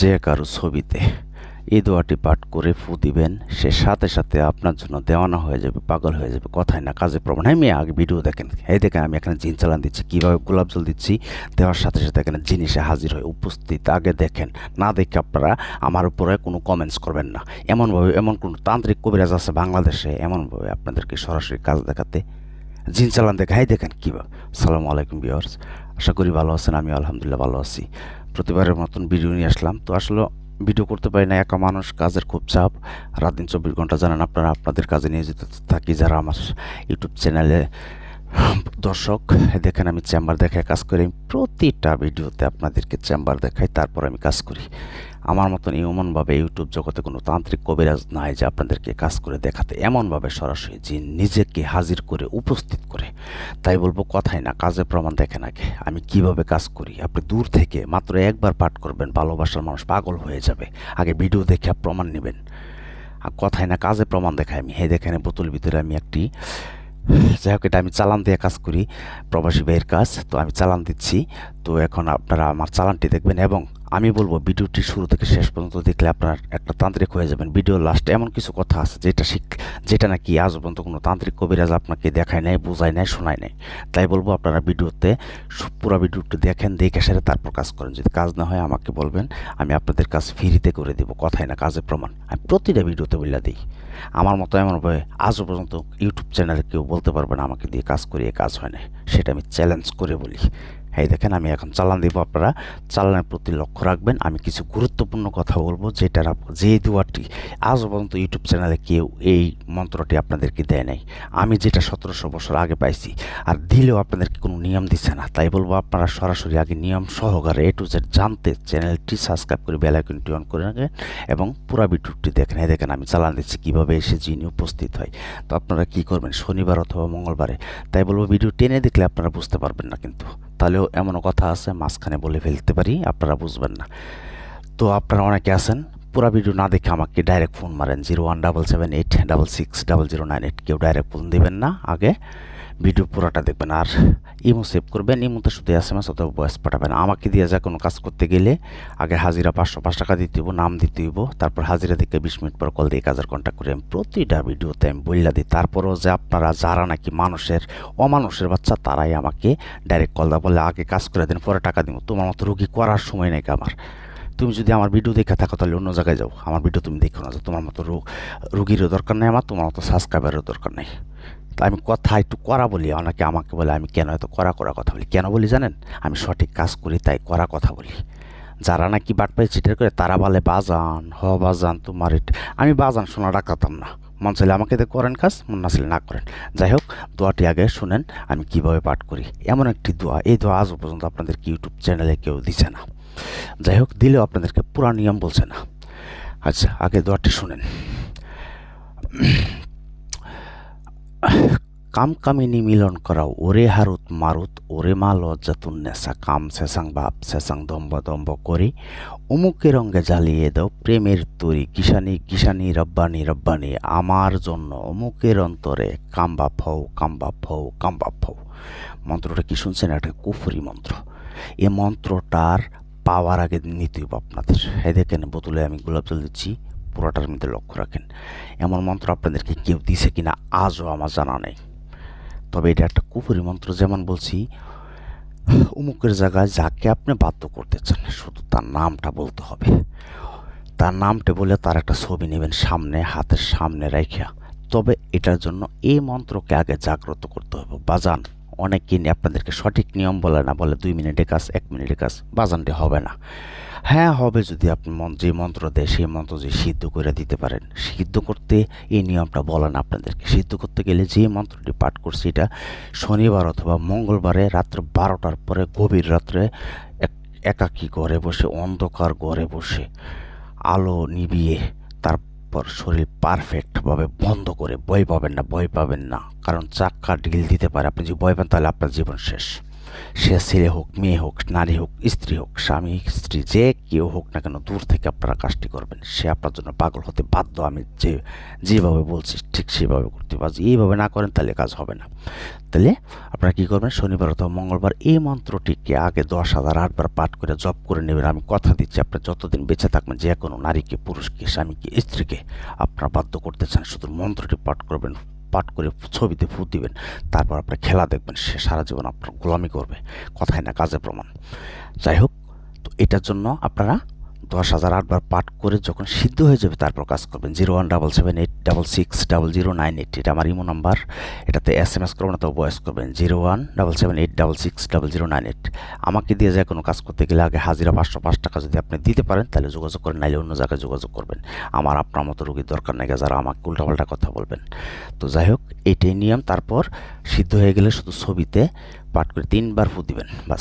যে কারও ছবিতে এই দোয়াটি পাঠ করে ফু দিবেন, সে সাথে সাথে আপনার জন্য দেওয়ানা হয়ে যাবে, পাগল হয়ে যাবে, কথায় না কাজে প্রমাণ হ্যাঁ মেয়ে, আগে ভিডিও দেখেন। এই দেখেন, আমি এখানে জিন চালান দিচ্ছি, কীভাবে গোলাপ জল দিচ্ছি, দেওয়ার সাথে সাথে এখানে জিনিসে হাজির হয়ে উপস্থিত। আগে দেখেন, না দেখে আপনারা আমার উপরে কোনো কমেন্টস করবেন না। এমনভাবে, এমন কোনো তান্ত্রিক কবিরাজ আছে বাংলাদেশে, এমনভাবে আপনাদেরকে সরাসরি কাজ দেখাতে জিন চালান দেখাই দেখেন কী সালামু আলাইকুম বিয়ার্স আশা করি ভালো আছেন আমি আলহামদুলিল্লাহ ভালো আছি। প্রতিবারের মতন ভিডিও নিয়ে আসলাম। তো আসলে ভিডিও করতে পারি না, একা মানুষ, কাজের খুব চাপ। রাত দিন চব্বিশ ঘণ্টা জানেন আপনারা, আপনাদের কাজে নিয়োজিত থাকি যারা আমার ইউটিউব চ্যানেলে দর্শক, দেখেন আমি চেম্বার দেখায় কাজ করি। আমি প্রতিটা ভিডিওতে আপনাদেরকে চেম্বার দেখাই, তারপর আমি কাজ করি। আমার মতন এমনভাবে ইউটিউব জগতে কোনো তান্ত্রিক কবিরাজ নাই যে আপনাদেরকে কাজ করে দেখাতে এমনভাবে সরাসরি যে নিজেকে হাজির করে, উপস্থিত করে। তাই বলব কথাই না, কাজের প্রমাণ দেখেন আগে। আমি কীভাবে কাজ করি? আপনি দূর থেকে মাত্র একবার পাঠ করবেন, ভালোবাসার মানুষ পাগল হয়ে যাবে। আগে ভিডিও দেখে প্রমাণ নেবেন। আর কথাই না কাজে প্রমাণ দেখায় আমি। হে দেখেন বোতল ভিতরে আমি একটি যাই হোক, এটা আমি চালান দিয়ে কাজ করি, প্রবাসী ভাইয়ের কাজ, তো আমি চালান দিচ্ছি। তো এখন আপনারা আমার চালানটি দেখবেন এবং আমি বলব ভিডিওটি শুরু থেকে শেষ পর্যন্ত দেখলে আপনার একটা তান্ত্রিক হয়ে যাবেন। ভিডিও লাস্টে এমন কিছু কথা আছে যেটা শিখ, যেটা নাকি আজ পর্যন্ত কোনো তান্ত্রিক কবিরাজ আপনাকে দেখায় নাই, বোঝায় নাই, শোনায় নাই। তাই বলব আপনারা ভিডিওতে পুরো ভিডিওটি দেখেন, দেখে সেরে তারপর কাজ করেন। যদি কাজ না হয় আমাকে বলবেন, আমি আপনাদের কাজ ফ্রিতে করে দেবো, কথাই না, কাজের প্রমাণ। আমি প্রতিটা ভিডিওতে বলে দিই। আমার মতো এমনভাবে আজও পর্যন্ত ইউটিউব চ্যানেলে কেউ বলতে পারবে না আমাকে দিয়ে কাজ করিয়ে কাজ হয় না সেটা আমি চ্যালেঞ্জ করে বলি। এই দেখেন, আমি এখন চালান দিব আপনারা। চালানের প্রতি লক্ষ্য রাখবেন। আমি কিছু গুরুত্বপূর্ণ কথা বলব, যেটার যে দুয়ারটি আজও পর্যন্ত ইউটিউব চ্যানেলে কেউ এই মন্ত্রটি আপনাদেরকে দেয় নাই। আমি যেটা সতেরোশো বছর আগে পাইছি, আর দিলেও আপনাদেরকে কোনো নিয়ম দিচ্ছে না। তাই বলব, আপনারা সরাসরি আগে নিয়ম সহকারে এ টু জেড জানতে চ্যানেলটি সাবস্ক্রাইব করে বেল আইকনটি অন করে রাখেন এবং পুরা ভিডিওটি দেখেন। এই দেখেন, আমি চালান দিচ্ছি, কীভাবে এসে যিনি উপস্থিত হয়। তো আপনারা কী করবেন? শনিবার অথবা মঙ্গলবারে? তাই বলব, ভিডিও টেনে দেখলে আপনারা বুঝতে পারবেন না কিন্তু। তাহলেও এমন কথা আছে, মাঝখানে বলে ফেলতে পারি, আপনারা বুঝবেন না। তো আপনারা অনেকে আছেন, পুরো ভিডিও না দেখে আমাকে ডাইরেক্ট ফোন মারেন zero one double seven eight double six double zero nine eight কেউ ডাইরেক্ট ফোন দেবেন না আগে। ভিডিও পুরোটা দেখবেন। আর ইমো সেভ করবেন, ইমোতে শুধু এস এম এস অথবা ভয়েস পাঠাবেন। আমাকে দিয়ে যা কোনো কাজ করতে গেলে আগে হাজিরা পাঁচশো, পাঁচ টাকা দিতে হইব, নাম দিতে হইব। তারপর হাজিরা থেকে বিশ মিনিট পর কল দিয়ে কাজের কন্ট্যাক্ট করি আমি প্রতিটা ভিডিওতে আমি বললা দিই। তারপরও যে আপনারা, যারা নাকি মানুষের, অমানুষের বাচ্চা, তারাই আমাকে ডাইরেক্ট কল দেওয়া বলে আগে কাজ করে দেন, পরে টাকা দিব। তোমার মতো রুগী করার সময় নেই আমার তুমি যদি আমার ভিডিও দেখে থাকো, তাহলে অন্য জায়গায় যাও। আমার ভিডিও তুমি দেখো না যে তোমার মতো রোগ, রুগীরও দরকার নেই, আমার তোমার মতো সাবস্ক্রাইবারেরও দরকার নেই। আমি কথা একটু করা বলি, অনেকে আমাকে বলে, আমি কেন এত করা করা কথা বলি? কেন বলি জানেন? আমি সঠিক কাজ করি, তাই করা কথা বলি। যারা নাকি বাট পাই চিটার করে, তারা বলে, বাজান, হ বাজান তোমার আমি বাজান শোনা ডাকাতাম না। মন চাইলে আমাকে দিয়ে করেন কাজ, মন না চাইলে না করেন। যাই হোক, দোয়াটি আগে শুনেন, আমি কীভাবে পাঠ করি। এমন একটি দোয়া। এই দোয়া আজও পর্যন্ত আপনাদের ইউটিউব চ্যানেলে কেউ দিছে না। যাই হোক, দিলেও আপনাদেরকে পুরা নিয়ম বলছে না। আচ্ছা আগে দোয়াটি শুনেন। কাম কামিনী মিলন করাও, ওরে হারুত মারুত, ওরে মা লজ্জাতুন নেশা, কাম শেষাং বাপ শেষাং দম্ব দম্ব করে অমুকে রঙ্গে জ্বালিয়ে দাও, প্রেমের তরি, কিষানি কিষানি, রব্বানি রব্বানি, আমার জন্য অমুকের অন্তরে কাম্বা ফৌ কাম্বা ফৌ কাম্বা ফৌ মন্ত্রটা কি শুনছেন? একটা কুফরি মন্ত্র। এ মন্ত্রটার পাওয়ার আগে নিতে হইব আপনাদের। এই দেখেন, বোতলে আমি গোলাপ জল দিচ্ছি। পুরোটার মধ্যে লক্ষ্য রাখেন। এমন মন্ত্র আপনাদেরকে কেউ দিছে কিনা আজও আমার জানা নেই। তবে এটা একটা কুপুরি মন্ত্র, যেমন বলছি, উমুকের জায়গায় যাকে আপনি বাধ্য করতে চান, শুধু তার নামটা বলতে হবে। তার নামটা বলে তার একটা ছবি নেবেন সামনে, হাতের সামনে রেখে তবে এটার জন্য এই মন্ত্রকে আগে জাগ্রত করতে হবে। বাজান। অনেকে নিয়ে আপনাদেরকে সঠিক নিয়ম বলে না, বলে দুই মিনিটে কাজ, এক মিনিটে কাজ বাজানটি হবে না। হ্যাঁ হবে যদি আপনি মন, যে মন্ত্র দেয়, সেই মন্ত্র যে সিদ্ধ করে দিতে পারেন। সিদ্ধ করতে এই নিয়মটা বলেন আপনাদেরকে। সিদ্ধ করতে গেলে যে মন্ত্রটি পাঠ করছি এটা শনিবার অথবা মঙ্গলবারে রাত্র বারোটার পরে গভীর রাত্রে এক, একাকী ঘরে বসে, অন্ধকার ঘরে বসে আলো নিভিয়ে তারপর শরীর পারফেক্টভাবে বন্ধ করে ভয় পাবেন না, ভয় পাবেন না। কারণ চাক্কা ঢিল দিতে পারে, আপনি যদি ভয় পান তাহলে আপনার জীবন শেষ। সে ছেলে হোক, মেয়ে হোক, নারী হোক, স্ত্রী হোক, স্বামী, স্ত্রী, যে কেউ হোক না কেন দূর থেকে আপনারা কাজটি করবেন। সে আপনার জন্য পাগল হতে বাধ্য আমি যে, যেভাবে বলছি ঠিক সেভাবে করতে পারছি। এইভাবে না করেন তাহলে কাজ হবে না। তাহলে আপনারা কী করবেন? শনিবার অথবা মঙ্গলবার এই মন্ত্রটিকে আগে দশ হাজার আটবার পাঠ করে জপ করে নেবেন। আমি কথা দিচ্ছি আপনার যতদিন বেঁচে থাকবেন, যে কোনো নারীকে, পুরুষকে, স্বামীকে, স্ত্রীকে আপনারা বাধ্য করতে চান, শুধু মন্ত্রটি পাঠ করবেন। পাঠ করে ছবিতে ফুট দিবেন, তারপর আপনার খেলা দেখবেন, সে সারা জীবন আপনার গোলামি করবে। কথায় না কাজে প্রমাণ। যাই হোক, তো এটার জন্য আপনারা দশ হাজার আটবার পাঠ করে যখন সিদ্ধ হয়ে যাবে, তারপর কাজ করবেন। Zero one double seven eight double six double zero nine eight, এটা আমার ইমো নাম্বার। এটাতে এস এম এস করবেন, অথবা ভয়েস করবেন। Zero one double seven eight double six double zero nine eight. আমাকে দিয়ে যায় কোনো কাজ করতে গেলে আগে হাজিরা পাঁচশো পাঁচ টাকা যদি আপনি দিতে পারেন, তাহলে যোগাযোগ করেন, নাইলে অন্য জায়গায় যোগাযোগ করবেন। আমার আপনার মতো রুগীর দরকার নেই, যারা আমাকে উল্টাপাল্টা কথা বলবেন। তো যাই হোক এইটাই নিয়ম। তারপর সিদ্ধ হয়ে গেলে শুধু ছবিতে পাঠ করে তিনবার ফু দিবেন বাস